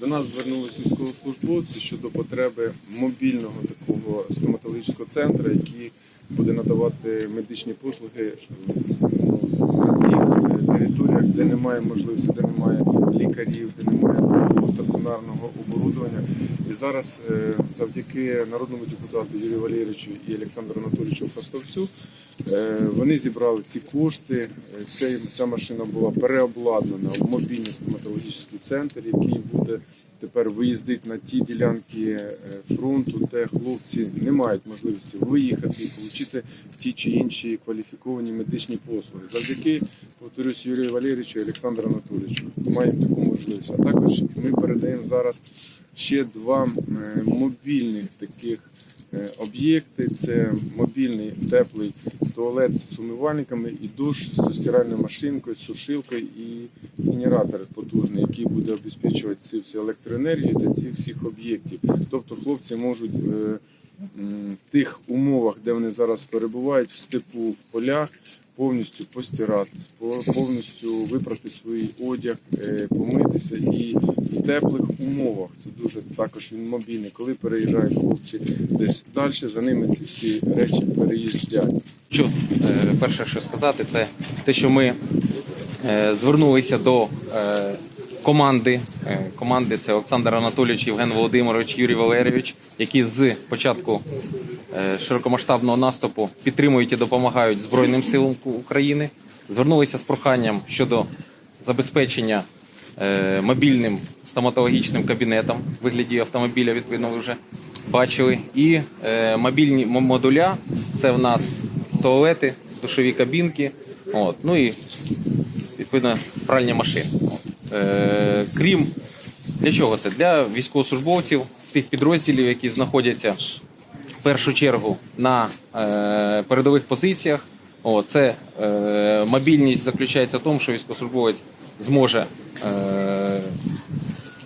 До нас звернулися військовослужбовці щодо потреби мобільного такого стоматологічного центру, який буде надавати медичні послуги на тих територіях, де немає можливості, де немає лікарів, де немає стаціонарного оборудовання. І зараз е, завдяки народному депутату Юрію Валерійовичу і Олександру Анатолійовичу Фастовцю вони зібрали ці кошти. Е, Ця, машина була переобладнана в мобільний стоматологічний центр, який буде тепер виїздити на ті ділянки е, фронту, де хлопці не мають можливості виїхати і отримати ті чи інші кваліфіковані медичні послуги. Завдяки, повторюсь, Юрію Валерійовичу і Олександру Анатолійовичу маємо таку можливість. А також ми передаємо зараз ще два е, мобільних таких е, об'єкти. Це мобільний теплий туалет з умивальниками і душ з стиральною машинкою, з сушилкою і генератор потужний, який буде обезпечувати ці всі електроенергії для цих всіх об'єктів. Тобто хлопці можуть е, в тих умовах, де вони зараз перебувають, в степу, в полях. Повністю постиратись, по- повністю випрати свій одяг, е, помитися і в теплих умовах. Це дуже також він мобільний. Коли переїжджають хлопці десь далі, за ними ці всі речі переїздять. Перше, що сказати, це те, що ми е, звернулися до е, команди. Е, Команди це Олександр Анатолійович, Євген Володимирович, Юрій Валерійович, які з початку широкомасштабного наступу підтримують і допомагають Збройним силам України. Звернулися з проханням щодо забезпечення мобільним стоматологічним кабінетом в вигляді автомобіля, відповідно, ви вже бачили. І мобільні модуля це в нас туалети, душові кабінки, от, ну і відповідно пральні машини. От. Е, крім для чого це? Для військовослужбовців тих підрозділів, які знаходяться в першу чергу на е, передових позиціях. О, це е, мобільність заключається в тому, що військовослужбовець зможе е,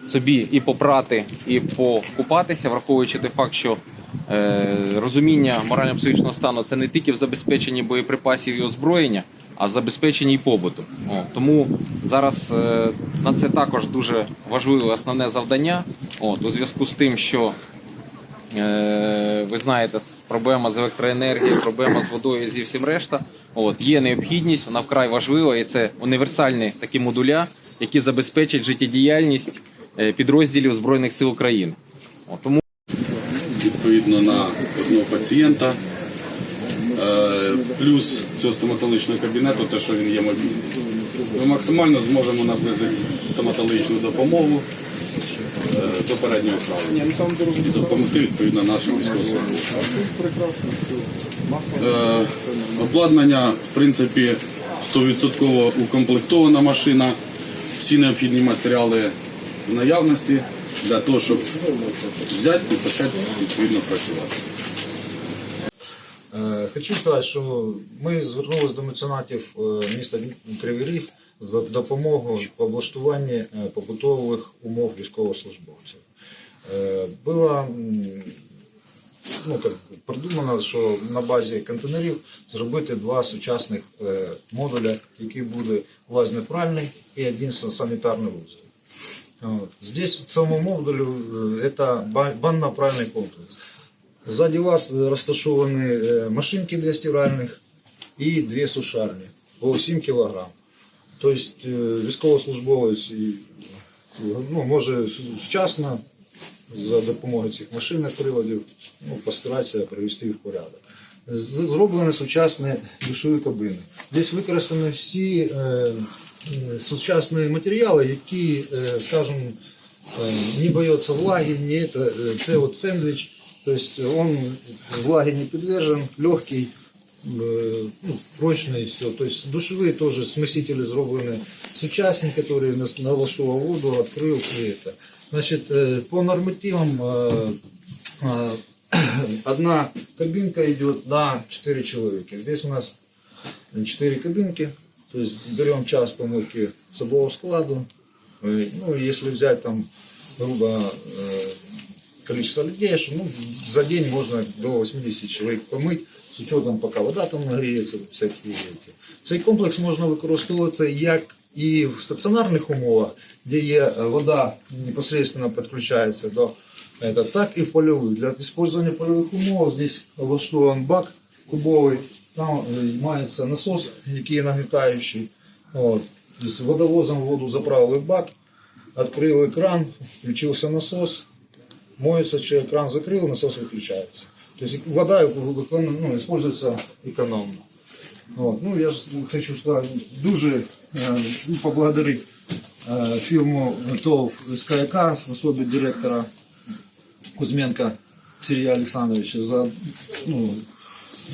собі і попрати, і покупатися, враховуючи той факт, що розуміння морально-психічного стану це не тільки в забезпеченні боєприпасів і озброєння, а в забезпеченні і побуту. О, тому зараз е, на це також дуже важливе основне завдання. От, у зв'язку з тим, що Е, ви знаєте, проблема з електроенергією, проблема з водою і зі всім решта. От є необхідність, вона вкрай важлива, і це універсальні такі модуля, які забезпечать життєдіяльність е, підрозділів збройних сил України. От, тому відповідно на одного пацієнта. Е, Плюс цього стоматологічного кабінету, те, що він є мобільним. Ми максимально зможемо наблизити стоматологічну допомогу е, до переднього краю і допомогти відповідно нашим військовослужбовцям. Е, Обладнання, в принципі, 100% укомплектована машина, всі необхідні матеріали в наявності для того, щоб взяти і почати відповідно працювати. Е, Хочу сказати, що ми звернулися до меценатів е, міста Кривий Ріг з допомогою в облаштуванні е, побутових умов військовослужбовців. Було ну, так, придумано, що на базі контейнерів зробити два сучасних модуля, які буде влазнепральний і один санітарний вузол. Вот. Здесь в цьому модулю э, это ба- банно-пральный комплекс. Сзади вас э, розташовані э, машинки для стиральних і дві сушарні по 7 кг. Тобто э, військовослужбовець і, ну, може вчасно за допомогою цих машин приладів ну, постаратися привести їх в порядок. З- Зроблені сучасні душові кабини. Десь використані всі е, е, сучасні матеріали, які, е, скажімо, е, не бояться влаги, не це, е, це от сендвіч, тобто він влаги не підвержен, легкий, э, ну, прочный все. То есть душевые тоже смесители зроблені сучасні, которые нас налаштував воду, открыл все это. Значит, э, по нормативам э, э, одна кабинка идет на 4 человека. Здесь у нас 4 кабинки. То есть берем час помойки особого складу. Э, Ну, если взять там, грубо, э, количество людей, что ну, за день можно до 80 человек помыть, з учетом, поки вода там нагріється, всякі эти. Цей комплекс можна використовувати як і в стаціонарних умовах, де є е, вода непосредственно підключається до это, так і в польових. Для використання польових умов здесь облаштований бак кубовий, там е, мається насос, який нагнітаючий. От. З водовозом воду заправили в бак, відкрили кран, включився насос, моется человек, кран закрыл, насос выключается. То есть вода викон- ну, используется экономно. Вот. Ну, я ж хочу сказати, дуже е, ну, поблагодарити е, фірму ТОВ СКК, в особі директора Кузьменка Сергія Олександровича за ну,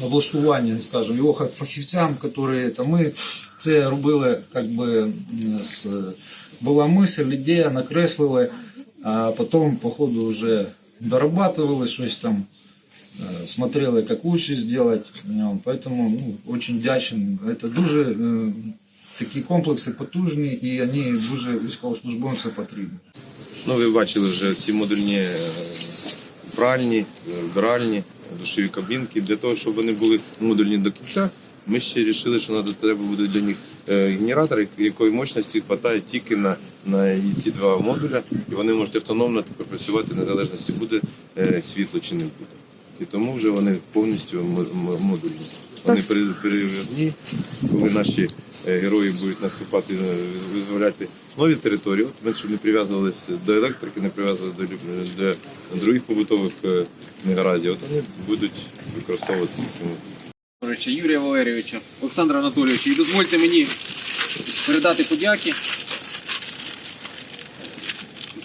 облаштування, скажімо, його фахівцям, які це ми це робили, як би м, з, була мисль, ідея, накреслили, а потім, по ходу, вже дорабатывали щось там, э, смотрели, как лучше сделать. Ну, Поэтому ну, очень вдячен. Это дуже е, такі комплекси потужні і вони дуже військовослужбовцям потрібні. Ну, ви бачили вже ці модульні е, пральні, е, вбиральні, душові кабінки. Для того, щоб вони були модульні до кінця, ми ще вирішили, що треба буде для них е, генератор, якої мощності вистачає тільки на, на ці два модуля, і вони можуть автономно працювати незалежності буде е, світло чи не буде. І тому вже вони повністю модульні. Вони пере- перев'язні, коли наші е, герої будуть наступати, е, визволяти нові території, от ми щоб не прив'язувалися до електрики, не прив'язувалися до, до других побутових е, негараздів, от вони будуть використовуватися такими Речі, Юрія Валерійовича, Олександра Анатолійовича. І дозвольте мені передати подяки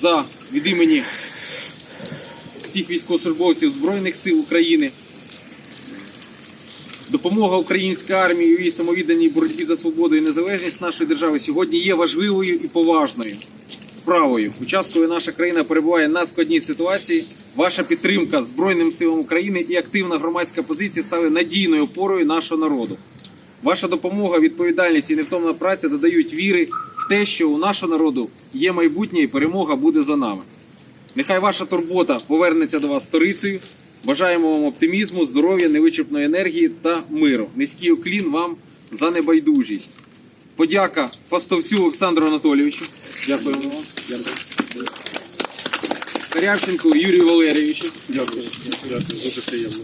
за від імені всіх військовослужбовців Збройних сил України. Допомога українській армії у її самовідданій боротьбі за свободу і незалежність нашої держави сьогодні є важливою і поважною справою. У коли наша країна перебуває на складній ситуації, ваша підтримка Збройним силам України і активна громадська позиція стали надійною опорою нашого народу. Ваша допомога, відповідальність і невтомна праця додають віри в те, що у нашого народу є майбутнє і перемога буде за нами. Нехай ваша турбота повернеться до вас сторицею. Бажаємо вам оптимізму, здоров'я, невичерпної енергії та миру. Низький уклін вам за небайдужість. Подяка фастовцю Олександру Анатолійовичу. Дякуємо вам. Дякую. Юрію Валерійовичу. Дякую. Дякую. Дуже приємно.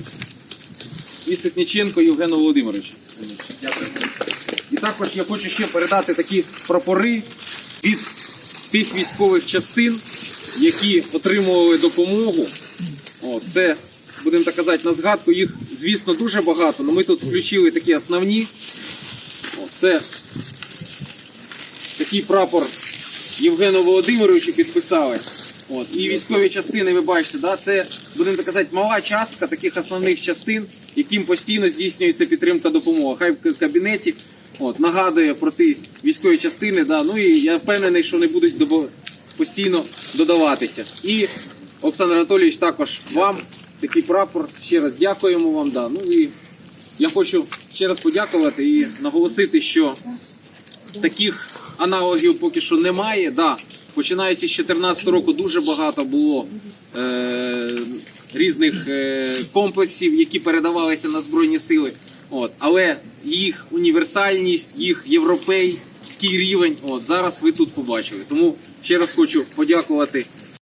І Ситніченко Євгену Володимировичу. Дякую. І також я хочу ще передати такі прапори від тих військових частин, які отримували допомогу. О, це, будемо так казати, на згадку. Їх, звісно, дуже багато, але ми тут включили такі основні. О, це такий прапор Євгену Володимировичу підписали. От. І військові частини, ви бачите, да, це, будемо так казати, мала частка таких основних частин, яким постійно здійснюється підтримка допомоги. Хай в кабінеті от, нагадує про ті військові частини. Да, ну і я впевнений, що вони будуть постійно додаватися. І Олександр Анатолійович, також вам такий прапор. Ще раз дякуємо вам. Да. Ну і я хочу ще раз подякувати і наголосити, що таких аналогів поки що немає. Да, починаючи з 2014 року дуже багато було е, різних е, комплексів, які передавалися на Збройні Сили. От, але їх універсальність, їх європейський рівень, от зараз ви тут побачили. Тому ще раз хочу подякувати